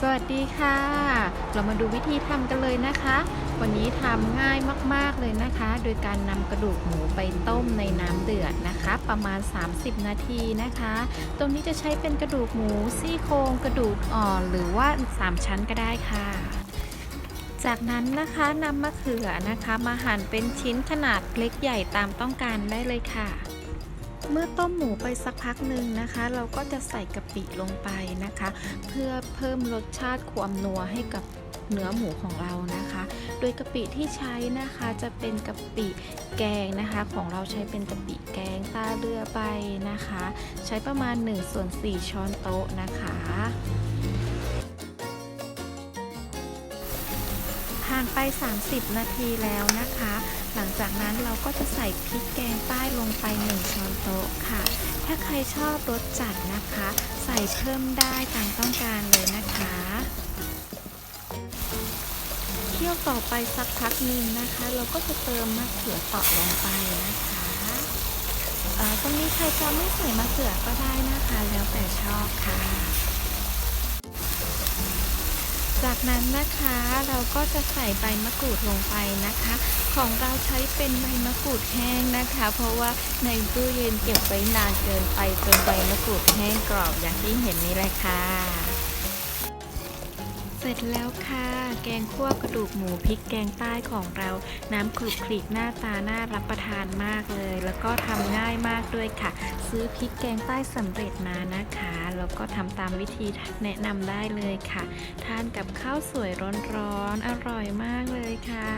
สวัสดีค่ะ เรามาดูวิธีทำกันเลยนะคะ วันนี้ทำง่ายมากๆเลยนะคะ โดยการนำกระดูกหมูไปต้มในน้ำเดือดนะคะ ประมาณ 30 นาทีนะคะ ตรงนี้จะใช้เป็นกระดูกหมูซี่โครงกระดูกอ่อนหรือว่า 3 ชั้นก็ได้ค่ะจากนั้นนะคะนำมะเขือนะคะ มาหั่นเป็นชิ้นขนาดเล็กใหญ่ตามต้องการได้เลยค่ะ เมื่อต้มหมูไปสักพักหนึ่งนะคะ เราก็จะใส่กะปิลงไปนะคะ เพื่อเพิ่มรสชาติความนัวให้กับเนื้อหมูของเรานะคะ โดยกะปิที่ใช้นะคะจะเป็นกะปิแกงนะคะ ของเราใช้เป็นกะปิแกงตาเรือใบนะคะ ใช้ประมาณ1ส่วน4ช้อนโต๊ะนะคะานไป 30 นาทีแล้วนะคะ หลังจากนั้นเราก็จะใส่พริกแกงใต้ลงไป 1 ช้อนโต๊ะค่ะ ถ้าใครชอบรสจัดนะคะ ใส่เพิ่มได้ตามต้องการเลยนะคะเคี่ยวต่อไปสักพักหนึ่งนะคะ เราก็จะเติมมะเขือเปาะลงไปนะคะตรงนี้ใครจะไม่ใส่มะเขือก็ได้นะคะ จากนั้นนะคะเราก็จะใส่ใบมะกรูดลงไปนะคะ ของเราใช้เป็นใบมะกรูดแห้งนะคะ เพราะว่าในตู้เย็นเก็บไว้นานเกินไปจนใบมะกรูดแห้งกรอบอย่างที่เห็นนี้เลยค่ะ เสร็จแล้วค่ะ แกงคั่วกระดูกหมูพริกแกงใต้ของเราน้ำคลุกคลิกหน้าตาน่ารับประทานมากเลย แล้วก็ทำง่ายมากด้วยค่ะ ซื้อพริกแกงใต้สำเร็จมานะคะ แล้วก็ทำตามวิธีแนะนำได้เลยค่ะ ทานกับข้าวสวยร้อนๆอร่อยมากเลยค่ะ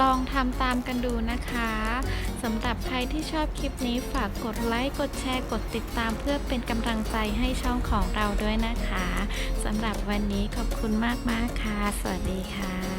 ลองทำตามกันดูนะคะสำหรับใครที่ชอบคลิปนี้ฝากกดไลค์ กดแชร์ กดติดตามเพื่อเป็นกำลังใจให้ช่องของเราด้วยนะคะสำหรับวันนี้ขอบคุณมากๆค่ะ สวัสดีค่ะ